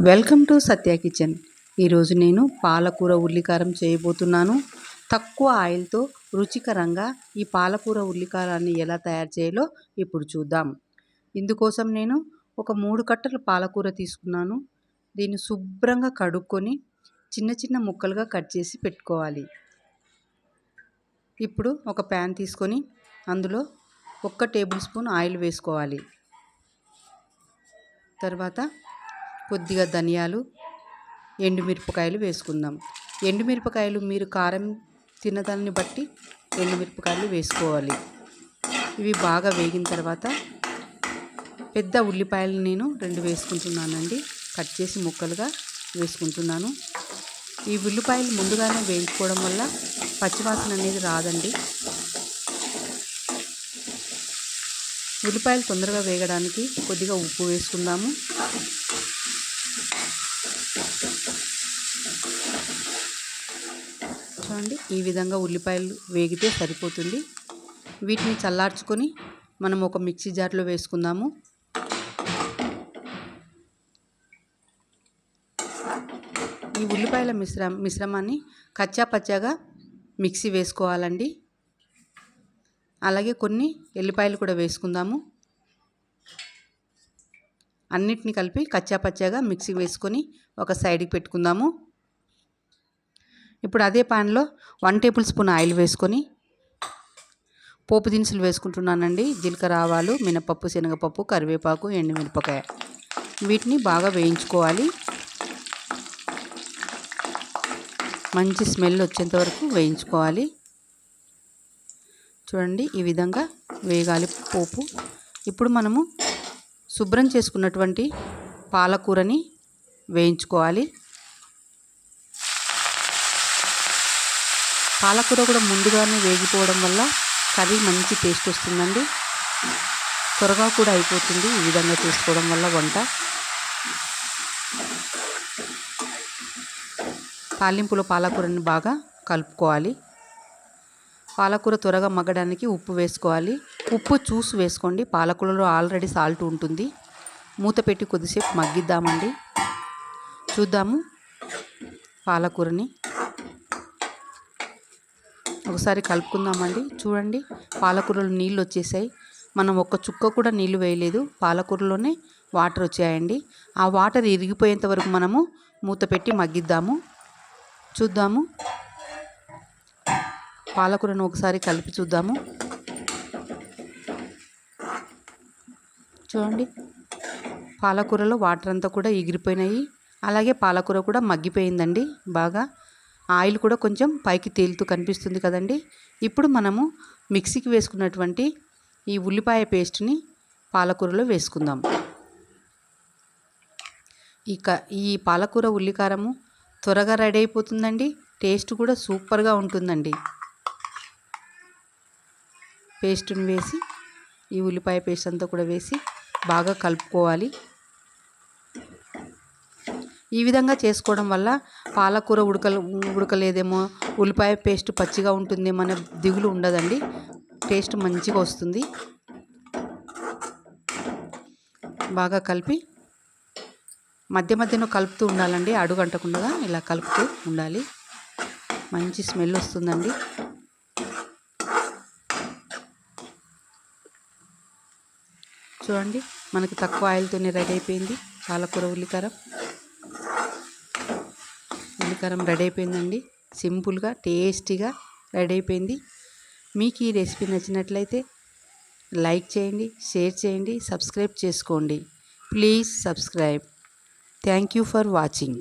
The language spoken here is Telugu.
Welcome to Satya kitchen. ఈరోజు నేను పాలకూర ఉల్లికారం చేయబోతున్నాను. తక్కువ ఆయిల్తో రుచికరంగా ఈ పాలకూర ఉల్లికారాన్ని ఎలా తయారు చేయాలో ఇప్పుడు చూద్దాం. ఇందుకోసం నేను ఒక మూడు కట్టలు పాలకూర తీసుకున్నాను. దీన్ని శుభ్రంగా కడుక్కొని చిన్న చిన్న ముక్కలుగా కట్ చేసి పెట్టుకోవాలి. ఇప్పుడు ఒక ప్యాన్ తీసుకొని అందులో ఒక్క టేబుల్ స్పూన్ ఆయిల్ వేసుకోవాలి. తర్వాత కొద్దిగా ధనియాలు ఎండుమిరపకాయలు వేసుకుందాం. ఎండుమిరపకాయలు మీరు కారం తినదాన్ని బట్టి ఎండుమిరపకాయలు వేసుకోవాలి. ఇవి బాగా వేగిన తర్వాత పెద్ద ఉల్లిపాయలు నేను రెండు వేసుకుంటున్నానండి. కట్ చేసి ముక్కలుగా వేసుకుంటున్నాను. ఈ ఉల్లిపాయలు ముందుగానే వేయించుకోవడం వల్ల పచ్చివాసన అనేది రాదండి. ఉల్లిపాయలు తొందరగా వేగడానికి కొద్దిగా ఉప్పు వేసుకుందాము. చూడండి ఈ విధంగా ఉల్లిపాయలు వేగితే సరిపోతుంది. వీటిని చల్లార్చుకొని మనం ఒక మిక్సీ జార్లో వేసుకుందాము. ఈ ఉల్లిపాయల మిశ్రమ మిశ్రమాన్ని కచ్చా పచ్చాగా మిక్సీ వేసుకోవాలండి. అలాగే కొన్ని ఎల్లిపాయలు కూడా వేసుకుందాము. అన్నిటిని కలిపి కచ్చా పచ్చాగా మిక్సీ వేసుకొని ఒక సైడ్కి పెట్టుకుందాము. ఇప్పుడు అదే పాన్లో వన్ టేబుల్ స్పూన్ ఆయిల్ వేసుకొని పోపు దినుసులు వేసుకుంటున్నానండి. జీలకర్ర ఆవాలు మినపప్పు శనగపప్పు కరివేపాకు ఎండుమిరపకాయ. వీటిని బాగా వేయించుకోవాలి. మంచి స్మెల్ వచ్చేంత వరకు వేయించుకోవాలి. చూడండి ఈ విధంగా వేగాలి పోపు. ఇప్పుడు మనము శుభ్రం చేసుకున్నటువంటి పాలకూరని వేయించుకోవాలి. పాలకూర కూడా ముందుగానే వేగిపోవడం వల్ల కర్రీ మంచి టేస్ట్ వస్తుందండి. త్వరగా కూడా అయిపోతుంది ఈ విధంగా చేసుకోవడం వల్ల వంట. తాలింపులో పాలకూరని బాగా కలుపుకోవాలి. పాలకూర త్వరగా మగ్గడానికి ఉప్పు వేసుకోవాలి. ఉప్పు చూసి వేసుకోండి. పాలకూరలో ఆల్రెడీ సాల్ట్ ఉంటుంది. మూత పెట్టి కొద్దిసేపు మగ్గిద్దామండి. చూద్దాము పాలకూరని. ఒకసారి కలుపుకుందామండి. చూడండి పాలకూరలో నీళ్ళు వచ్చేసాయి. మనం ఒక్క చుక్క కూడా నీళ్ళు వేయలేదు. పాలకూరలోనే వాటర్ వచ్చాయండి. ఆ వాటర్ ఇరిగిపోయేంత వరకు మనము మూత పెట్టి మగ్గిద్దాము. చూద్దాము. పాలకూరను ఒకసారి కలిపి చూద్దాము. చూడండి. పాలకూరలో వాటర్ అంతా కూడా ఎగిరిపోయినాయి. అలాగే పాలకూర కూడా మగ్గిపోయిందండి బాగా. ఆయిల్ కూడా కొంచెం పైకి తేలుతూ కనిపిస్తుంది కదండి. ఇప్పుడు మనము మిక్సీకి వేసుకున్నటువంటి ఈ ఉల్లిపాయ పేస్ట్ని పాలకూరలో వేసుకుందాం. ఇక ఈ పాలకూర ఉల్లికారము త్వరగా రెడీ అయిపోతుందండి. టేస్ట్ కూడా సూపర్గా ఉంటుందండి. పేస్ట్ని వేసి ఈ ఉల్లిపాయ పేస్ట్ అంతా కూడా వేసి బాగా కలుపుకోవాలి. ఈ విధంగా చేసుకోవడం వల్ల పాలకూర ఉడక ఉడకలేదేమో ఉల్లిపాయ పేస్ట్ పచ్చిగా ఉంటుందేమో అనే దిగులు ఉండదండి. టేస్ట్ మంచిగా వస్తుంది. బాగా కలిపి మధ్య మధ్యలో కలుపుతూ ఉండాలండి. అడుగంటకుండా ఇలా కలుపుతూ ఉండాలి. మంచి స్మెల్ వస్తుందండి. చూడండి మనకి తక్కువ ఆయిల్తోనే రెడీ అయిపోయింది. పాలకూర ఉల్లికారం. ఉల్లికారం రెడీ అయిపోయిందండి. సింపుల్గా టేస్టీగా రెడీ అయిపోయింది. మీకు ఈ రెసిపీ నచ్చినట్లయితే లైక్ చేయండి షేర్ చేయండి సబ్స్క్రైబ్ చేసుకోండి. Please subscribe thank you for watching